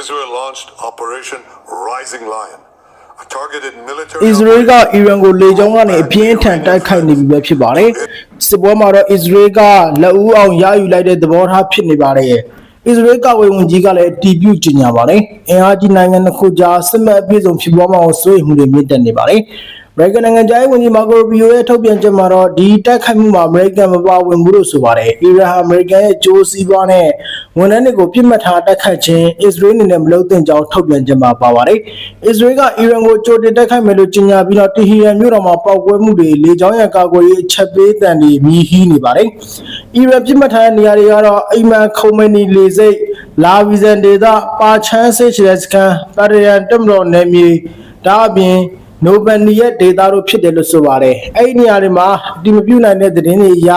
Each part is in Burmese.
Israel launched Operation Rising Lion, a targeted military အစ္စရေးကအီရန်ကိုလေကြောင်းကနေအပြင်းအထန်တိုက်ခိုက်နေပြီပဲဖြစ်ပါတယ်စစ်ပွဲမှာတော့အစ္စရေးကလက်ဦးအောင်ရယူလိုက်တဲ့သဘောထားဖြစ်နေပါတယ်အစ္စရေးကဝေဝင်ကြီးကလည်းတီးပြူကျင်ညာပါတယ်အင်အားကြီးနိုင်ငံတစ်ခုကြားစစ်မှတ်အပြည့်စုံဖြစ်ပေါ်မှာကိုစိုးရိမ်မှုတွေမြင့်တက်နေပါတယ် အမေရိကန်နိုင်ငံသားရေးဝန်ကြီးမာကိုရူဘီယိုရဲ့ထုတ်ပြန်ချက်မှာတော့ဒီတိုက်ခိုက်မှုမှာအမေရိကန်မပါဝင်ဘူးလို့ဆိုပါတယ်။အီရန်ဟာအမေရိကန်ရဲ့ကြိုးစည်းပွားနဲ့ဝန်ထမ်းတွေကိုပြစ်မှတ်ထားတိုက်ခိုက်ခြင်းအစ္စရေးအနေနဲ့မလုပ်သင့်ကြောင်းထုတ်ပြန်ချက်မှာပါပါတယ်။အစ္စရေးကအီရန်ကိုကြိုတင်တိုက်ခိုက်မယ်လို့ကြေညာပြီးတော့တီဟီရန်မြို့တော်မှာပောက်ကွဲမှုတွေလေကြောင်းရန်ကာကွယ်ရေးအချက်ပေးတန်တွေမြည်ဟီးနေပါတယ်။အီရန်ပြစ်မှတ်ထားတဲ့နေရာတွေကတော့အိမ်မန်ခုံမနီလေစိတ်လာဗီဇန်ဒေတာပါချန်းစစ်ချက်စကန်ပါရယန်တက်မတော်နယ်မြေဒါအပြင် နိုဘယ်နီရဲ့ဒေတာတို့ဖြစ်တယ်လို့ဆိုပါတယ်။အဲ့ဒီနေရာတွေမှာဒီမပြုတ်နိုင်တဲ့သတင်းတွေအရ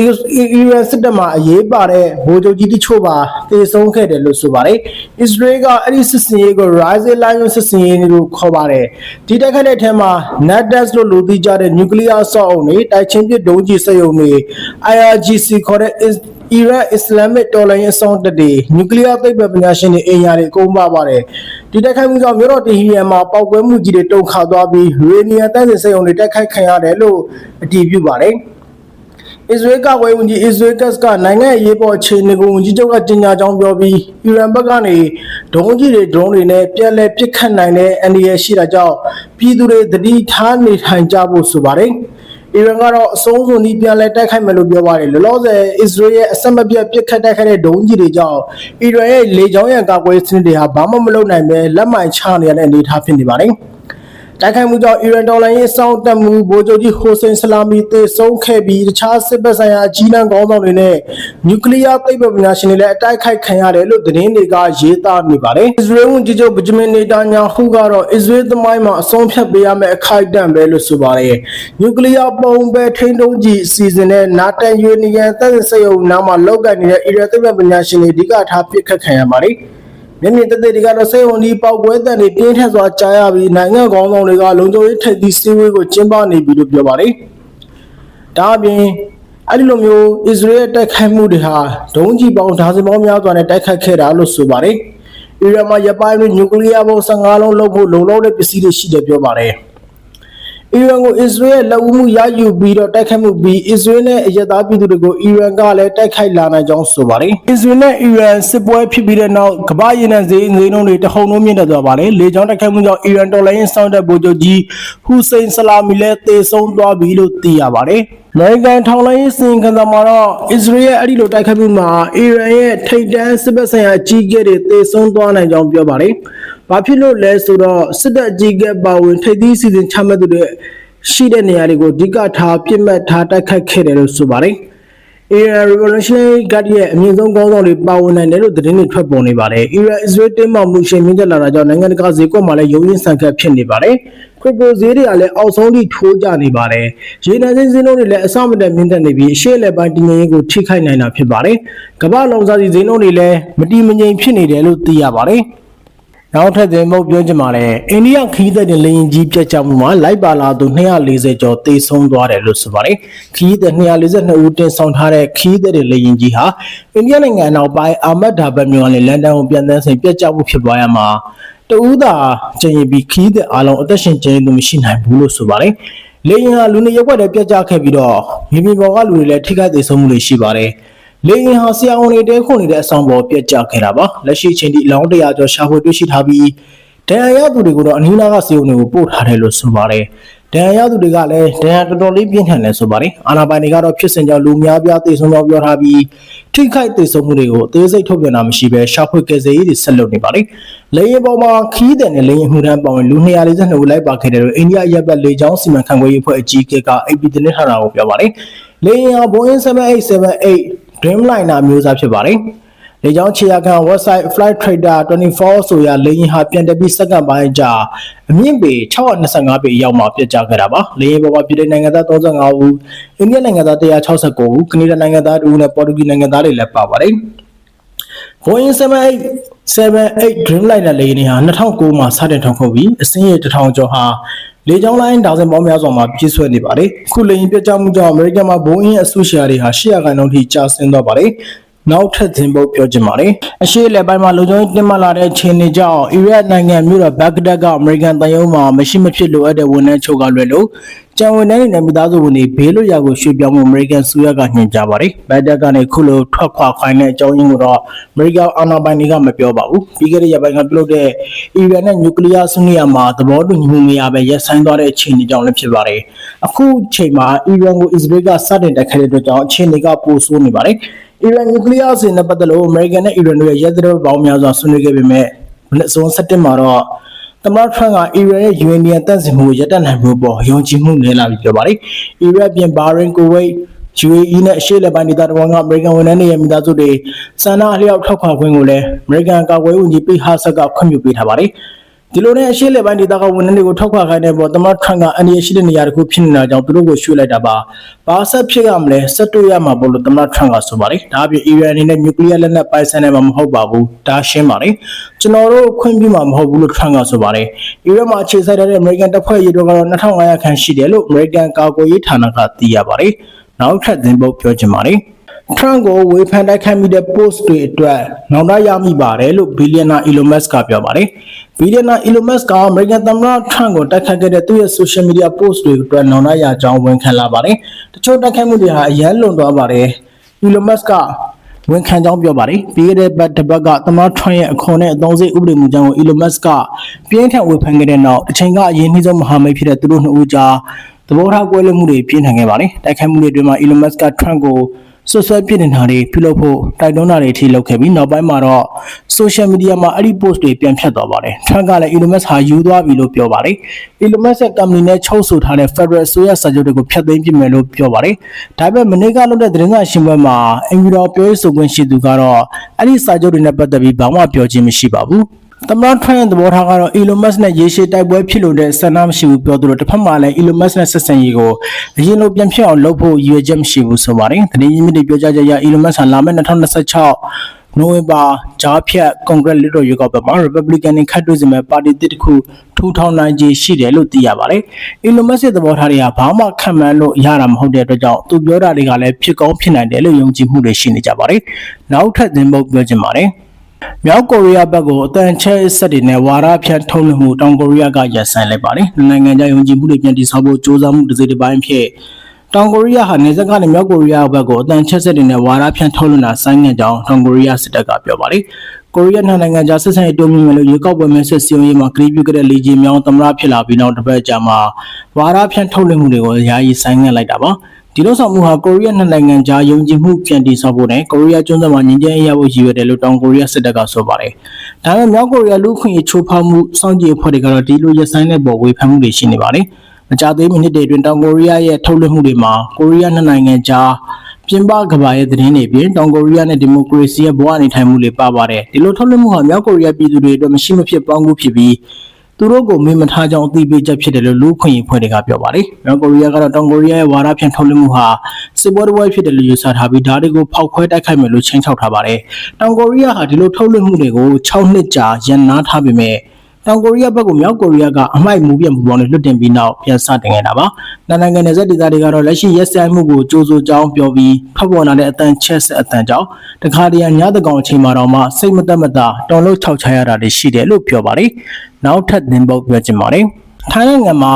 အီအီရန်စစ်တပ်မှာအရေးပါတဲ့ဗိုလ်ချုပ်ကြီးတချို့ပါတေဆုံးခဲ့တယ်လို့ဆိုပါတယ်။အစ္စရေးကအဲ့ဒီစစ်စင်ရေးကို Rising Lion စစ်စင်ရေးလို့ခေါ်ပါတယ်။ဒီတိုက်ခိုက်တဲ့အထက်မှာ NATAS လို့လူသိကြတဲ့ nuclear ဆောက်အုံတွေတိုက်ချင်းပစ်ဒုံးကျည်စက်ရုံတွေ IRGC ခေါ်တဲ့ အီရတ်အစ္စလာမစ်တော်လှန်ရေးအစောင့်တပ်တွေနျူကလ িয়ার သိပ္ပံပညာရှင်တွေအင်ယာတွေအကုန်ပါပါတယ်ဒီတိုက်ခိုက်မှုကြောင့်မြို့တော်တီဟီရန်မှာပောက်ကွဲမှုကြီးတွေတုန်ခါသွားပြီးရေနီယာတန်းစင်စက်ရုံတွေတိုက်ခိုက်ခံရတယ်လို့အတည်ပြုပါတယ်အစ္စရေးကဝေဝန်ကြီးအစ္စရေးကတ်ကနိုင်ငံရေးပေါ်အခြေအနေကိုဝန်ကြီးချုပ်ကကြေညာကြောင်းပြောပြီးအီရန်ဘက်ကနေဒုံးကြီးတွေဒရုန်းတွေနဲ့ပြန်လည်ပစ်ခတ်နိုင်တဲ့အန္တရာယ်ရှိတာကြောင့်ပြည်သူတွေသတိထားနေထိုင်ကြဖို့ဆိုပါတယ် အီရန်ကတော့အဆုံးစွန်ဒီပြန်လဲတိုက်ခိုက်မယ်လို့ပြောပါတယ်လောလောဆယ်အစ္စရေးရဲ့အဆက်မပြတ်ပစ်ခတ်တိုက်ခိုက်တဲ့ဒုံးကြီးတွေကြောင့်အီရန်ရဲ့လေကြောင်းရန်ကာကွယ်စနစ်တွေဟာဘာမှမလုပ်နိုင်ပဲလက်မှန်ချနေရတဲ့အနေအထားဖြစ်နေပါတယ် တိုက်ခိုက်မှုကြောင့်အီရန်ဒေါ်လာရေးစောင့်တက်မှုဗိုလ်ချုပ်ကြီးဟိုစိန်ဆလာမီတေဆုံးခဲ့ပြီးတခြားစစ်ဘက်ဆိုင်ရာအကြီးအကဲခေါင်းဆောင်တွေနဲ့နျူကလ িয়ার သိပ္ပံပညာရှင်တွေလည်းအတိုက်ခိုက်ခံရတယ်လို့သတင်းတွေကရေးသားနေပါတယ်။အစ္စရေးဝန်ကြီးချုပ်ဗဂျမင်နေတာညာဟူကတော့အစ္စရေးသမိုင်းမှာအဆုံးဖြတ်ပေးရမယ့်အခိုက်အတန့်ပဲလို့ဆိုပါတယ်။နျူကလ িয়ার ပုံပဲထိန်းတုံးကြီးအစီအစဉ်နဲ့နာတန်ယူနီယန်တပ်စရုံနားမှာလောက်ကန်နေတဲ့အီရန်သိပ္ပံပညာရှင်တွေအဓိကထားပစ်ခတ်ခံရပါတယ်။ မျက်မြင်သက်သေတွေကတော့စေဝန်ဒီပောက်ကွဲတန်တွေပြင်းထန်စွာကြားရပြီးနိုင်ငံကောင်းဆောင်တွေကလုံခြုံရေးထိပ်သီးစည်းဝေးကိုကျင်းပနေပြီလို့ပြောပါတယ်။ဒါအပြင်အဲ့ဒီလိုမျိုးအစ္စရေးရဲ့တိုက်ခိုက်မှုတွေဟာဒုံးကျည်ပေါင်းဒါဇင်ပေါင်းများစွာနဲ့တိုက်ခိုက်ခဲ့တာလို့ဆိုပါတယ်။အီရန်မှာရပိုင်းတွင်နျူကလ িয়ার ဘုံ15လုံးလုပ်ဖို့လုံလောက်တဲ့ပစ္စည်းတွေရှိတယ်ပြောပါတယ်။ အီရန်ကိုအစ္စရေးရဲ့လက်ဦးမှုရယူပြီးတော့တိုက်ခိုက်မှုပြီးအစ္စရေးနဲ့အရသားပြည်သူတွေကိုအီရန်ကလည်းတိုက်ခိုက်လာနိုင်ကြောင်းဆိုပါတယ်။အစ္စရေးနဲ့အီရန်စစ်ပွဲဖြစ်ပြီးတဲ့နောက်ကမ္ဘာရေနံဈေးဈေးနှုန်းတွေတဟုန်လုံးမြင့်တက်သွားပါတယ်။လေကြောင်းတိုက်ခိုက်မှုကြောင့်အီရန်တော်လိုင်းစောင့်တဲ့ဗိုလ်ချုပ်ကြီးဟူစိန်ဆလာမီလည်းတေဆုံးသွားပြီလို့သိရပါတယ်။ အမေရိကန်ထောင်လိုင်းစင်ခံစာမှာတော့အစ္စရေးရဲ့အဲ့ဒီလိုတိုက်ခိုက်မှုမှာအီရန်ရဲ့ထိပ်တန်းစစ်ဘက်ဆိုင်ရာအကြီးအကဲတွေတေဆုံးသွားနိုင်ကြောင်းပြောပါတယ်။ဘာဖြစ်လို့လဲဆိုတော့စစ်တပ်အကြီးအကဲပါဝင်ထိပ်သီးစီစဉ်ချမှတ်သူတွေရှိတဲ့နေရာတွေကိုအဓိကထားပြစ်မှတ်ထားတိုက်ခိုက်ခဲ့တယ်လို့ဆိုပါတယ်။ Iran Revolutionary Guard ရဲ့အမြင့်ဆုံးကောင်းဆောင်တွေပါဝင်နိုင်တယ်လို့သတင်းတွေထွက်ပေါ်နေပါတယ်။ Iran Israel တင်းမာမှုရှင်မြင့်တက်လာတာကြောင့်နိုင်ငံတကာဈေးကွက်မှာလည်းရုံးရင်းဆန်ခတ်ဖြစ်နေပါတယ်။ Crypto ဈေးတွေကလည်းအောက်ဆုံးထိထိုးကျနေပါတယ်။ရေနံစင်းစင်းတို့တွေလည်းအဆမတန်မြင့်တက်နေပြီးအရှေ့လက်ပိုင်းတည်ငြိမ်ရေးကိုထိခိုက်နိုင်တာဖြစ်ပါတယ်။ကမ္ဘာလောင်စာဆီဈေးနှုန်းတွေလည်းမတည်မငြိမ်ဖြစ်နေတယ်လို့သိရပါတယ်။ နောက်ထပ်တင်ဖို့ပြောချင်ပါတယ်အိန္ဒိယခီးသက်တဲ့လေရင်ကြီးပြတ်ကျမှုမှာလိုက်ပါလာသူ240ကျော်သေဆုံးသွားတယ်လို့ဆိုပါတယ်ခီးသက်242ဦးတင်ဆောင်ထားတဲ့ခီးသက်တဲ့လေရင်ကြီးဟာအိန္ဒိယနိုင်ငံအနောက်ပိုင်းအာမတ်ဒါဘတ်မြို့ကနေလန်ဒန်ကိုပြန်တန်းဆိုင်ပြတ်ကျမှုဖြစ်သွားရမှာတဦးသာကျင်ရင်ပြီးခီးသက်အားလုံးအသက်ရှင်ကျင်သူမရှိနိုင်ဘူးလို့ဆိုပါတယ်လေရင်ဟာလူနေရက်ွက်တွေပြတ်ကျခဲ့ပြီးတော့မြေပြင်ပေါ်ကလူတွေလည်းထိခိုက်သေဆုံးမှုတွေရှိပါတယ် လေရင်ဟာဆရာဝန်တွေတဲခုန်နေတဲ့အဆောင်ပေါ်ပြက်ကျခဲ့တာပါလက်ရှိအချိန်ထိအလောင်းတရာကျော်ရှာဖွေတွေ့ရှိထားပြီးဒဏ်ရာရသူတွေကိုတော့အနီးနားကစေုံတွေကိုပို့ထားတယ်လို့ဆိုပါတယ်ဒဏ်ရာရသူတွေကလည်းဒဏ်ရာတော်တော်လေးပြင်းထန်တယ်ဆိုပါတယ်အာနာပိုင်တွေကတော့ဖြစ်စဉ်ကြောင့်လူများပြားသေဆုံးကြောင်းပြောထားပြီးထိခိုက်သေဆုံးမှုတွေကိုအသေးစိတ်ထုတ်ပြန်တာမရှိဘဲရှာဖွေကယ်ဆယ်ရေးတွေဆက်လုပ်နေပါတယ်လေရင်ပေါ်မှာခီးတဲ့နဲ့လေရင်မှုတန်းပေါဝင်လူ242ဦးလိုက်ပါခဲ့တယ်လို့အိန္ဒိယရပ်ဘက်လေကြောင်းစီမံခန့်ခွဲရေးအဖွဲ့အကြီးအကဲက AP သတင်းဌာနကိုပြောပါတယ်လေရင်ဟာ Boeing 7878 Dreamliner မျိုးစားဖြစ်ပါတယ်။လေကြောင်းခြေရခံ website Flight Trader 24ဆိုရာလေယာဉ်ဟာပြန်တက်ပြီးစက္ကန့်ပိုင်းကြာအမြင့်ပေ625ပေရောက်မှပြတ်ကျခဲ့တာပါ။လေယာဉ်ပေါ်မှာပြည်ထောင်နိုင်ငံသား35ဦး၊အိန္ဒိယနိုင်ငံသား169ဦး၊ကနေဒါနိုင်ငံသား2ဦးနဲ့ပေါ်တူဂီနိုင်ငံသားတွေလည်းပါပါတယ်။ Boeing 787 Dreamliner လေယာဉ်ဟာ2009မှာစတင်ထုတ်ကုန်ပြီးအစင်းရေ1000ကျော်ဟာ လေကြောင်းလိုင်းဒါဇင်ပေါင်းများစွာမှာပြည့်စွက်နေပါတယ်။ခုလေရင်ပြတ်ကျမှုကြောင့်အမေရိကန်မှာဘိုးအင်းအစုရှယ်ယာတွေဟာ800ခန့်နှုန်းထိကျဆင်းသွားပါတယ်။နောက်ထပ်သင်ဖို့ပြောချင်ပါတယ်အရှိလက်ပိုင်းမှာလုံခြုံရေးတင်မှလာတဲ့အခြေအနေကြောင့်အီရတ်နိုင်ငံမြို့တော်ဘဂ္ဂဒက်ကအမေရိကန်တန်ယုံမှာမရှိမဖြစ်လိုအပ်တဲ့ဝန်ထမ်းချုပ်ကလွယ်လို့ ကျန်ဝန်ထမ်းတွေနဲ့မိသားစုဝင်တွေဘေးလွတ်ရာကိုရွှေ့ပြောင်းမှုအမေရိကန်စုရကညွှန်ကြားပါတယ်ဘဂ္ဂဒက်ကနေခုလိုထွက်ခွာခိုင်းတဲ့အကြောင်းရင်းကိုတော့အမေရိကန်အာဏာပိုင်တွေကမပြောပါဘူးပြီးခဲ့တဲ့ရက်ပိုင်းကပြုလုပ်တဲ့အီရန်နဲ့နျူကလ িয়ার ဆွေးနွေးရမှာသဘောတူညီမှုမရဘဲရပ်ဆိုင်းသွားတဲ့အခြေအနေကြောင့်လည်းဖြစ်ပါတယ်အခုချိန်မှာအီရန်ကိုအစ္စရေးကစတင်တိုက်ခိုက်တဲ့အတွက်ကြောင့်အခြေအနေကပိုဆိုးနေပါတယ် အီရန်နျူကလ িয়ার အစီအစဉ်နဲ့ပတ်သက်လို့အမေရိကန်နဲ့အီရန်တို့ရဲ့ရဲတပ်ဖွဲ့ပေါင်းများစွာဆွေးနွေးခဲ့ပေမဲ့မနက်စုံ7မှာတော့ သမ္မတထရန့်ကအီရန်ရဲ့ယူအေနီယံတန့်စင်မှုကိုရပ်တန့်နိုင်မှုပေါ်ယုံကြည်မှုနည်းလာပြီပြောပါတယ်။အီရတ်ပြင်ဘာရင်ကိုဝိတ် UAE နဲ့အရှေ့လက်ပိုင်းဒေသတဝန်ကအမေရိကန်ဝန်ထမ်းတွေရဲ့မိသားစုတွေစန္ဒအလျောက်ထောက်ခွာခွင့်ကိုလည်းအမေရိကန်ကာကွယ်ရေးဝန်ကြီးပိဟာဆက်ကခွင့်ပြုပေးထားပါတယ်။ ဒီလိုနဲ့အရှေ့လက်ပိုင်းဒေသကဝန်ထမ်းတွေကိုထောက်ခွာခိုင်းတဲ့ပေါ်သမ္မတထရန့်ကအန်ဒီရရှိတဲ့နေရာတစ်ခုဖြစ်နေတာကြောင့်သူတို့ကိုရွှေ့လိုက်တာပါ။ဘာဆက်ဖြစ်ရမလဲဆက်တွေ့ရမှာပေါ့လို့သမ္မတထရန့်ကဆိုပါတယ်။ဒါအပြင်အီရန်အနေနဲ့နျူကလ িয়ার လက်နက်ပိုင်ဆိုင်နိုင်မှာမဟုတ်ပါဘူး။ဒါရှင်းပါတယ်။ကျွန်တော်တို့ခွင့်ပြုမှာမဟုတ်ဘူးလို့ထရန့်ကဆိုပါတယ်။အီရန်မှာအခြေစိုက်တဲ့အမေရိကန်တပ်ဖွဲ့ရေတော့ကတော့2500ခန့်ရှိတယ်လို့အမေရိကန်ကာကွယ်ရေးဌာနကသိရပါတယ်။နောက်ထပ်သင်ပုတ်ပြောချင်ပါတယ်။ Trump ကိုဝေဖန်တိုက်ခိုက်မိတဲ့ post တွေအတွက်နောက်တော့ရမိပါတယ်လို့ billionaire Elon Musk ကပြောပါတယ်။ billionaire Elon Musk က American သမ္မတ Trump ကိုတိုက်ခိုက်ခဲ့တဲ့သူ့ရဲ့ social media post တွေအတွက်နောက်တော့ရကြောင်းဝန်ခံလာပါတယ်။တချို့တိုက်ခိုက်မှုတွေဟာအယမ်းလွန်သွားပါတယ်။ Elon Musk ကဝန်ခံကြောင်းပြောပါတယ်။ပြီးခဲ့တဲ့ဘက်တစ်ပတ်ကသမ္မတ Trump ရဲ့အခွန်နဲ့အသုံးစရိတ်ဥပဒေမူကြမ်းကို Elon Musk ကပြင်းထန်ဝေဖန်ခဲ့တဲ့နောက်အချိန်ကအရင်နှိမ့်ဆုံးမဟာမိတ်ဖြစ်တဲ့သူတို့နှစ်ဦးကြားသဘောထားကွဲလွဲမှုတွေပြင်းထန်ခဲ့ပါတယ်။တိုက်ခိုက်မှုတွေအတွင်းမှာ Elon Musk က Trump ကို ဆွဆွဲပြစ်နေတာတွေပြုလုပ်ဖို့တိုက်တွန်းတာတွေအထိလုပ်ခဲ့ပြီးနောက်ပိုင်းမှာတော့ social media မှာအဲ့ဒီ post တွေပြန်ဖြတ်သွားပါတယ်။ Trump ကလည်း Elon Musk ဟာယူသွားပြီလို့ပြောပါတယ်။ Elon Musk ရဲ့ company နဲ့ချုပ်ဆိုထားတဲ့ Federal အစိုးရစာချုပ်တွေကိုဖျက်သိမ်းပစ်မယ်လို့ပြောပါတယ်။ဒါပေမဲ့မနေ့ကလုပ်တဲ့သတင်းစာရှင်းပွဲမှာအင်ဂျီတော်ပြောရေးဆိုခွင့်ရှိသူကတော့အဲ့ဒီစာချုပ်တွေနဲ့ပတ်သက်ပြီးဘာမှပြောခြင်းမရှိပါဘူး။ သမ္မတထရန့်ရဲ့သဘောထားကတော့ Elon Musk နဲ့ရေရှည်တိုက်ပွဲဖြစ်လို့တဲ့ဆန္ဒမရှိဘူးပြောသလိုတစ်ဖက်မှာလည်း Elon Musk နဲ့ဆက်ဆံရေးကိုအရင်လိုပြန်ဖြစ်အောင်လုပ်ဖို့ရည်ရွယ်ချက်မရှိဘူးဆိုပါတယ်။သတင်းရင်းမြစ်တွေပြောကြားချက်အရ Elon Musk ဟာလာမယ့်2026နိုဝင်ဘာကြားဖြတ်ကွန်ဂရက်လွှတ်တော်ရွေးကောက်ပွဲမှာ Republican တွေခတ်တွေ့စေမဲ့ပါတီတစ်ခုထူထောင်နိုင်ခြေရှိတယ်လို့သိရပါတယ်။ Elon Musk ရဲ့သဘောထားတွေကဘာမှခံမှန်းလို့ရတာမဟုတ်တဲ့အတွက်ကြောင့်သူပြောတာတွေကလည်းဖြစ်ကောင်းဖြစ်နိုင်တယ်လို့ယုံကြည်မှုတွေရှိနေကြပါတယ်။နောက်ထပ်သင်ပုတ်ပြောချင်ပါတယ်။ မြောက်ကိုရီးယားဘက်ကိုအတန်ချဲအဆက်တွေနဲ့ဝါဒဖြန့်ထုတ်လွှင့်မှုတောင်ကိုရီးယားကရပ်ဆိုင်းလိုက်ပါတယ်။နိုင်ငံခြားယုံကြည်မှုတွေပြန်တည်ဆောက်ဖို့ကြိုးစားမှုတစ်စိတ်တစ်ပိုင်းဖြစ်တောင်ကိုရီးယားဟာနေဆက်ကနေမြောက်ကိုရီးယားဘက်ကိုအတန်ချက်ဆက်တွေနဲ့ဝါဒဖြန့်ထုတ်လွှင့်တာဆိုင်းငံ့ကြောင်းတောင်ကိုရီးယားစစ်တပ်ကပြောပါတယ်။ကိုရီးယားနှစ်နိုင်ငံကြားဆက်ဆံရေးတိုးမြှင့်မယ်လို့ရေကောက်ပွဲမဲဆွယ်စည်းရုံးရေးမှာကတိပြုခဲ့တဲ့လေကြီးမြောင်းသမ္မတဖြစ်လာပြီးနောက်တစ်ပတ်ကြာမှာဝါဒဖြန့်ထုတ်လွှင့်မှုတွေကိုယာယီဆိုင်းငံ့လိုက်တာပါ။ ဒီလိုဆောင်မှုဟာကိုရီးယားနှစ်နိုင်ငံကြားယုံကြည်မှုပြန်တည်ဆောက်ဖို့နဲ့ကိုရီးယားကျွန်းဆွယ်မှာငြိမ်းချမ်းရေးရဖို့ရည်ရွယ်တယ်လို့တောင်ကိုရီးယားစစ်တပ်ကဆိုပါတယ်။ဒါပေမဲ့မြောက်ကိုရီးယားလူ့အခွင့်အရေးချိုးဖောက်မှုစောင့်ကြည့်အဖွဲ့တွေကတော့ဒီလိုရဆိုင်တဲ့ပေါ်ဝေဖန်မှုတွေရှိနေပါတယ်။မကြသေးမီနှစ်တွေအတွင်းတောင်ကိုရီးယားရဲ့ထုတ်လွှင့်မှုတွေမှာကိုရီးယားနှစ်နိုင်ငံကြားပြင်ပကဘာရဲ့သတင်းတွေပြင်တောင်ကိုရီးယားနဲ့ဒီမိုကရေစီရဲ့ဘဝနေထိုင်မှုတွေပါပါတယ်။ဒီလိုထုတ်လွှင့်မှုဟာမြောက်ကိုရီးယားပြည်သူတွေအတွက်မရှိမဖြစ်ပေါင်းကူးဖြစ်ပြီး သူတို့ကိုမေ့မထားကြောင်းအသိပေးချက်ဖြစ်တယ်လို့လူ့အခွင့်အရေးဖွဲ့တွေကပြောပါတယ်။မြောက်ကိုရီးယားကတော့တောင်ကိုရီးယားရဲ့ဝါဒဖြန့်ထုတ်လွှင့်မှုဟာစစ်ပွဲတစ်ပွဲဖြစ်တယ်လို့ယူဆထားပြီးဒါတွေကိုဖောက်ခွဲတိုက်ခိုက်မယ်လို့ချိန်ချောက်ထားပါတယ်။တောင်ကိုရီးယားဟာဒီလိုထုတ်လွှင့်မှုတွေကို6နှစ်ကြာရန်နာထားပေမဲ့ တောင်ကိုရီးယားဘက်ကမြောက်ကိုရီးယားကအမိုက်မူပြတ်မှုပေါင်းတွေလွတ်တင်ပြီးနောက်ပြန်စတင်ခဲ့တာပါ။နိုင်ငံနယ်စပ်ဒေသတွေကတော့လက်ရှိရက်စက်မှုကိုကြိုးစိုးကြောင်းပြောပြီးဖတ်ပေါ်လာတဲ့အတန်ချက်ဆက်အတန်ကြောင့်တခါတရံညတကောင်အချိန်မှာတော့မှစိတ်မသက်မသာတောင်လို့ခြောက်ချရတာတွေရှိတယ်လို့ပြောပါတယ်။နောက်ထပ်သင်ပုတ်ပြောချင်ပါတယ်။ ထိုင်းနိုင်ငံမှာ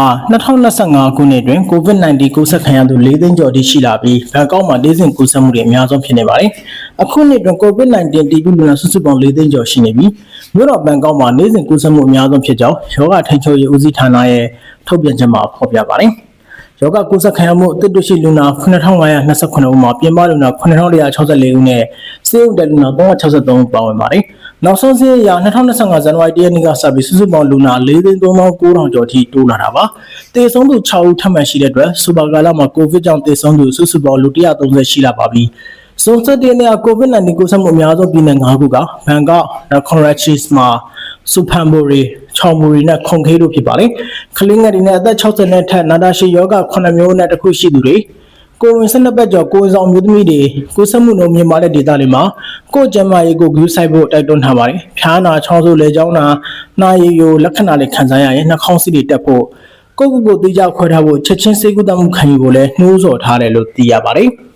2025ခုနှစ်အတွင်း COVID-19 ကူးစက်ခံရသူ၄သိန်းကျော်အထိရှိလာပြီးဘန်ကောက်မှာ၄ဆင့်ကူးစက်မှုတွေအများဆုံးဖြစ်နေပါတယ်။အခုနှစ်အတွင်း COVID-19 တည်ပြုလူနာစုစုပေါင်း၄သိန်းကျော်ရှိနေပြီးမြို့တော်ဘန်ကောက်မှာ၄ဆင့်ကူးစက်မှုအများဆုံးဖြစ်ကြောင်းယောဂထိန်းချုပ်ရေးဦးစီးဌာနရဲ့ထုတ်ပြန်ချက်မှာဖော်ပြပါတယ်။ယောဂကူးစက်ခံရမှုအသစ်တွေ့ရှိလူနာ9529ဦးမှာပြင်ပလူနာ9164ဦးနဲ့စေုံတက်လူနာ363ဦးပါဝင်ပါတယ်။ နောက်ဆုံးစည်းအရ2025ဇန်နဝါရီလရက်နေ့ကစပြီးစုစုပေါင်းလူနာ4,3900ကျော်ထိတိုးလာတာပါ။တေဆုံးသူ6ဦးထပ်မံရှိတဲ့အတွက်စူပါကာလာမှာကိုဗစ်ကြောင့်တေဆုံးသူစုစုပေါင်းလူ130ရှိလာပါပြီ။စုံစက်တဲ့နေရာ COVID-19 ကူးစက်မှုအများဆုံးပြည်နယ်9ခုကဘန်ကောက်၊ကွန်ရက်ချီစ်မှာစူဖန်ဘူရီချောင်ဘူရီနဲ့ခွန်ခေးတို့ဖြစ်ပါတယ်။ကလင်းငယ်တွေနဲ့အသက်60နှစ်ထက်နာတာရှည်ယောဂ9မျိုးနဲ့တစ်ခုရှိသူတွေ ကိုဝင်12ပတ်ကျော်ကိုယ်ဆောင်မျိုးသမီးတွေကိုယ်ဆက်မှုနှုန်းမြင့်မားတဲ့ဒေသတွေမှာကိုယ်ကျန်းမာရေးကိုဂရုစိုက်ဖို့တိုက်တွန်းထားပါတယ်။ဖျားနာချောင်းဆိုးလေကြောင်းနာနှာရည်ရိုလက္ခဏာတွေခံစားရရင်နှာခေါင်းစီးတွေတက်ဖို့ကိုယ့်ကိုယ်ကိုသိကြခွဲထားဖို့ချက်ချင်းစိတ်ကူးတမှုခံယူဖို့လည်းနှိုးဆော်ထားတယ်လို့သိရပါတယ်။